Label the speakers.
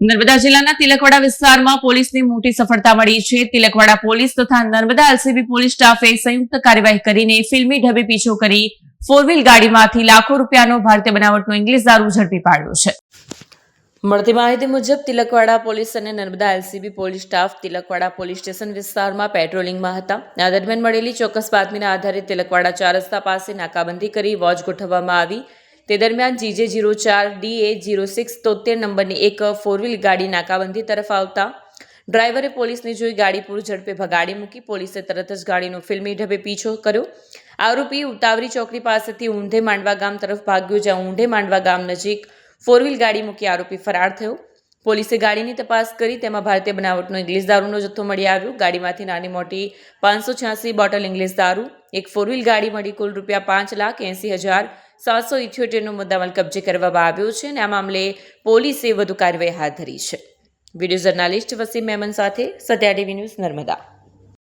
Speaker 1: નર્મદા જિલ્લાના તિલકવાડા વિસ્તારમાં પોલીસની મોટી સફળતા મળી છે. તિલકવાડા પોલીસ તથા નર્મદા એલસીબી પોલીસ સ્ટાફે સંયુક્ત કાર્યવાહી કરીને ફિલ્મી ઢબે પીછો કરી ફોર વ્હીલ ગાડીમાંથી લાખો રૂપિયાનો ભારતીય બનાવટનો ઇંગ્લિશ દારૂ ઝડપી પાડ્યો છે. મળતી માહિતી મુજબ તિલકવાડા પોલીસ અને Narmada LCB police staff Tilakwada police station વિસ્તારમાં પેટ્રોલિંગમાં હતા. આ દરમિયાન મળેલી ચોક્કસ બાતમીના આધારે તિલકવાડા ચાર રસ્તા પાસે નાકાબંધી કરી વોચ ગોઠવવામાં આવી. તે દરમિયાન જીજે જીરો ચાર ડીએ જીરો સિક્સ તોતેર નંબરની એક ફોર વ્હીલ ગાડી નાકાબંધી તરફ આવતા ડ્રાઈવરે પોલીસને જોઈ ગાડી પૂર ઝડપે ભગાડી મૂકી પોલીસે તરત જ ગાડીનો ફિલ્મી ઢબે પીછો કર્યો. આરોપી ઉતાવરી ચોકડી પાસેથી ઊંધે માંડવા ગામ તરફ ભાગ્યો, જ્યાં ઊંધે માંડવા ગામ નજીક ફોર વ્હીલ ગાડી મૂકી આરોપી ફરાર થયો. પોલીસે ગાડીની તપાસ કરી, તેમાં ભારતીય બનાવટનો ઇંગ્લિશ દારૂનો જથ્થો મળી આવ્યો. ગાડીમાંથી નાની મોટી પાંચસો છ્યાસી બોટલ ઇંગ્લિશ દારૂ, એક ફોર વ્હીલ ગાડી મળી કુલ રૂપિયા પાંચ લાખ એંસી હજાર સાતસો ઇઠ્યોતેરનો મુદ્દામાલ કબજે કરવામાં આવ્યો છે અને આ મામલે પોલીસે વધુ કાર્યવાહી હાથ ધરી છે. વીડિયો જર્નાલિસ્ટ વસીમ મેમન સાથે સત્યા ટીવી ન્યૂઝ નર્મદા.